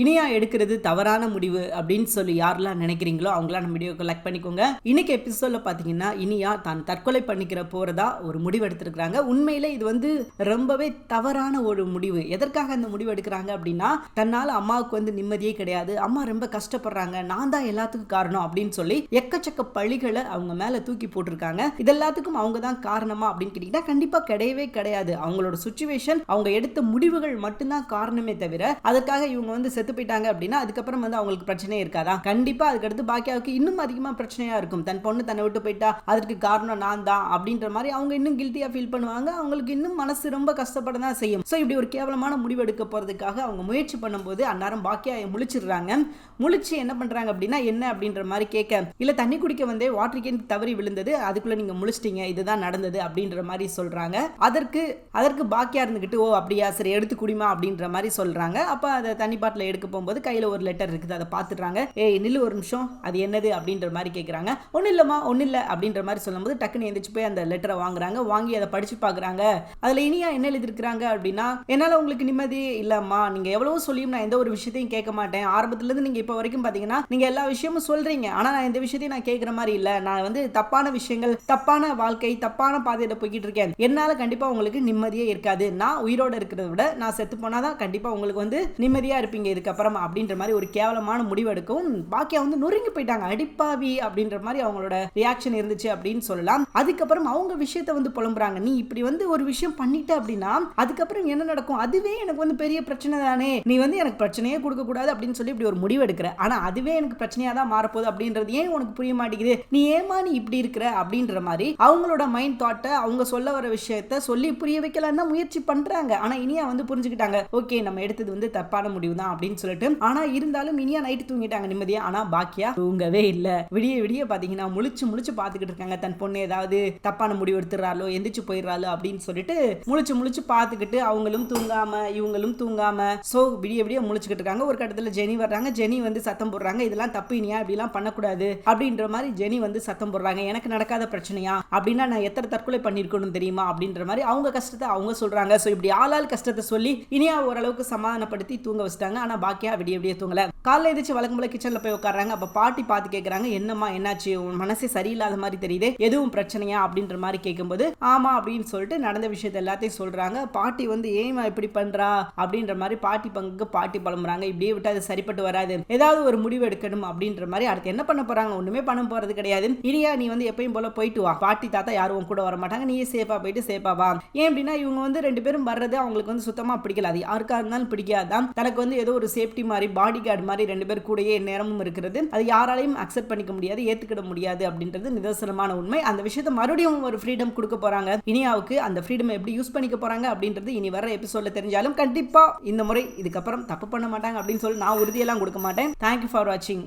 இனியா எடுக்கிறது தவறான முடிவு அப்படின்னு சொல்லி யாரெல்லாம் நினைக்கிறீங்களோ அவங்களாம் நம்ம வீடியோக்கு கலெக்ட் பண்ணிக்கோங்க. இன்னைக்கு எபிசோட்ல பார்த்தீங்கன்னா இனியா தான் தற்கொலை பண்ணிக்கிற போறதா ஒரு முடிவு எடுத்திருக்கிறாங்க. உண்மையில இது வந்து ரொம்பவே தவறான ஒரு முடிவு. எதற்காக அந்த முடிவு எடுக்கிறாங்க அப்படின்னா தன்னால அம்மாவுக்கு வந்து நிம்மதியே கிடையாது. அம்மா ரொம்ப கஷ்டப்படுறாங்க. நான் தான் எல்லாத்துக்கும் காரணம் அப்படின்னு சொல்லி எக்கச்சக்க பழிகளை அவங்க மேல தூக்கி போட்டிருக்காங்க. இது எல்லாத்துக்கும் அவங்க தான் காரணமா அப்படின்னு கேட்டீங்கன்னா கண்டிப்பா கிடையவே கிடையாது. அவங்களோட சுச்சுவேஷன் அவங்க எடுத்த முடிவுகள் மட்டும்தான் காரணமே தவிர அதற்காக இவங்க வந்து செத்து போயிட்டாங்க அப்படின்னா அதுக்கப்புறம் வந்து அவங்களுக்கு பிரச்சனையே இருக்காதா? கண்டிப்பா அதுக்கடுத்து பாக்கியாவுக்கு இன்னும் அதிகமா பிரச்சனையா இருக்கும். தன் பொண்ணு தன்னை விட்டு போயிட்டா அதற்கு காரணம் நான் தான் அப்படின்ற மாதிரி அவங்க இன்னும் கில்ட்டியா ஃபீல் பண்ணுவாங்க. அவங்களுக்கு இன்னும் மனசு ரொம்ப கஷ்டப்பட தான் செய்யும். ஸோ இப்படி ஒரு கேவலமான முடிவு எடுக்க போறதுக்காக அவங்க முயற்சி பண்ணும்போது அந்நேரம் பாக்கியாவை முழிச்சிடுறாங்க. முழிச்சு என்ன பண்றாங்க அப்படின்னா என்ன அப்படின்ற மாதிரி கேட்க இல்ல தண்ணி குடிக்க வந்தே வாட்டர் கேன் தவறி விழுந்தது. அதுக்குள்ள நீங்க முழிச்சிட்டீங்க. இதுதான் நடந்தது. அப்படின்ற மாதிரி சொல்றாங்க. அதற்கு அதற்கு பாக்கியா இருந்துகிட்டு ஓ அப்படியா சரி எடுத்து குடிமா அப்படின்ற மாதிரி சொல்றாங்க. அப்ப அதை தண்ணி பாட்டில் எடுக்க போகும்போது கையில ஒரு லெட்டர் இருக்குது. அதை பார்த்துடுறாங்க. ஏய் நில்லு ஒரு நிமிஷம். அது என்னது? அப்படின்ற மாதிரி கேட்குறாங்க ஒன்றும் இல்லைம்மா ஒன்றும் இல்லை. அப்படின்ற மாதிரி சொல்லும்போது டக்குன்னு எந்திரிச்சு போய் அந்த லெட்டரை வாங்குறாங்க. வாங்கி அதை படிச்சு பார்க்குறாங்க. அதில் இனியா என்ன எழுதிருக்கிறாங்க அப்படின்னா என்னால் உங்களுக்கு நிம்மதி இல்லைம்மா. நீங்கள் எவ்வளவோ சொல்லியும் நான் எந்த ஒரு விஷயத்தையும் கேட்க மாட்டேன். ஆரம்பத்துலேருந்து நீங்கள் இப்போ வரைக்கும் பார்த்தீங்கன்னா நீங்கள் எல்லா விஷயமும் சொல்கிறீங்க ஆனால் நான் இந்த விஷயத்தையும் நான் கேட்குற மாதிரி இல்லை. நான் வந்து தப்பான விஷயங்கள் தப்பான வாழ்க்கை தப்பான பாதையில் போய்கிட்டு இருக்கேன். என்னால் கண்டிப்பாக உங்களுக்கு நிம்மதியே இருக்காது. நான் உயிரோட இருக்கிறத விட நான் செத்து போனால் தான் கண்டிப்பாக உங்களுக்கு வந்து நிம்மதியாக இருப்பீங்க. இதுக்கப்புறம் அப்படின்ற மாதிரி ஒரு கேவலமான முடிவு எடுக்கவும் பாக்கியா வந்து நொறுங்கி போயிட்டாங்க. அடிப்பாவி அப்படின்ற மாதிரி அவங்களோட ரியாக்ஷன் இருந்துச்சு அப்படின்னு சொல்லலாம். அதுக்கப்புறம் அவங்க விஷயத்த வந்து புலம்புறாங்க. நீ இப்படி வந்து ஒரு விஷயம் பண்ணிட்ட அப்படின்னா அதுக்கப்புறம் என்ன நடக்கும்? அதுவே எனக்கு வந்து பெரிய பிரச்சனை தானே. நீ வந்து எனக்கு பிரச்சனையே கொடுக்க கூடாது அப்படின்னு சொல்லி இப்படி ஒரு முடிவு எடுக்கிற. ஆனா அதுவே எனக்கு பிரச்சனையா தான் மாறப்போகுது அப்படின்றது ஏன் உனக்கு புரிய மாட்டேங்குது? நீ ஏமா நீ இப்படி இருக்கிற அப்படின்ற மாதிரி அவங்களோட மைண்ட் தாட்டை அவங்க சொல்ல வர விஷயத்த சொல்லி புரிய வைக்கலாம் தான் முயற்சி பண்றாங்க. ஆனா இனியா வந்து புரிஞ்சுக்கிட்டாங்க. ஓகே நம்ம எடுத்தது வந்து தப்பான முடிவு தான் அப்படின்னு சொல்லிட்டு. ஆனா இருந்தாலும் இனியா நைட்டு தூங்கிட்டாங்க நிம்மதியா. ஆனா பாக்கியா தூங்கவே இல்ல. விடிய விடிய பாத்தீங்கன்னா முழிச்சு முழிச்சு பாத்துக்கிட்டு இருக்காங்க. தன் பொண்ணு ஏதாவது தப்பான முடிவு எடுத்துறாளோ எந்திரிச்சு போயிடுறாளோ அப்படின்னு சொல்லிட்டு முழிச்சு முழிச்சு பார்த்துக்கிட்டு அவங்களும் தூங்காம இவங்களும் தூங்காம சோ விடிய விடிய முழிச்சுக்கிட்டு இருக்காங்க. ஒரு கட்டத்துல ஜெனி வர்றாங்க. ஜெனி வந்து சத்தம் போடுறாங்க. இதெல்லாம் தப்பு இனியா இப்படிலாம் பண்ணக்கூடாது அப்படின்ற மாதிரி ஜெனி வந்து சத்தம் போடுறாங்க. எனக்கு நடக்காத பிரச்சனையா? அப்படின்னா நான் எத்தனை தற்கொலை பண்ணிருக்கணும் தெரியுமா? அப்படின்ற மாதிரி அவங்க கஷ்டத்தை அவங்க சொல்றாங்க. ஸோ இப்படி ஆளால் கஷ்டத்தை சொல்லி இனியா ஓரளவுக்கு சமாதானப்படுத்தி தூங்க வச்சிட்டாங்க. ஆனா பாக்கியா விடிய விடிய தூங்கல. காலைல எதிர்த்து வழக்கம் போல கிச்சன்ல போய் உட்காராங்க அப்ப பாட்டி பார்த்து கேட்குறாங்க என்னம்மா என்னாச்சு? உன் மனசே சரியில்லாத மாதிரி தெரியுது. எதுவும் பிரச்சனையா? அப்படின்ற மாதிரி கேட்கும்போது ஆமா அப்படின்னு சொல்லிட்டு நடந்த விஷயத்த எல்லாத்தையும் சொல்றாங்க. பாட்டி வந்து ஏமா இப்படி பண்றா? அப்படின்ற மாதிரி பாட்டி பங்குக்கு பாட்டி புலம்புறாங்க. இப்படியே விட்டு அது சரிப்பட்டு வராது. ஏதாவது ஒரு முடிவு எடுக்கணும். அப்படின்ற மாதிரி அடுத்து என்ன பண்ண போறாங்க? ஒண்ணுமே பண்ண போறது கிடையாது. இனியா நீ வந்து எப்பயும் போல போயிட்டு வா. பாட்டி தாத்தா யாரும் கூட வர மாட்டாங்க நீயே சேஃபா போயிட்டு சேஃபா வா. ஏன் அப்படின்னா இவங்க வந்து ரெண்டு பேரும் வர்றது அவங்களுக்கு வந்து சுத்தமா பிடிக்கல. அது யாருக்கா இருந்தாலும் பிடிக்காதான் தனக்கு வந்து ஏதோ ஒரு சேஃப்டி மாதிரி பாடி கார்டு மாதிரி ரெண்டு பேர் கூடயே நேரமும் இருக்கிறது. அது யாராலையும் அக்செப்ட் பண்ணிக்க முடியாது ஏத்துக்கிட முடியாது அப்படின்றது நிதர்சனமான உண்மை. அந்த விஷயத்தை மறுபடியும் ஒரு ஃப்ரீடம் கொடுக்க போறாங்க. இனியாவுக்கு அந்த ஃப்ரீடம் எப்படி யூஸ் பண்ணிக்க போறாங்க அப்படின்றது இனி வர எபிசோட்ல தெரிஞ்சாலும் கண்டிப்பா இந்த முறை இதுக்கப்புறம் தப்பு பண்ண மாட்டாங்க அப்படின்னு சொல்லி நான் உறுதியெல்லாம் கொடுக்க மாட்டேன். தேங்க்யூ ஃபார் வாட்சிங்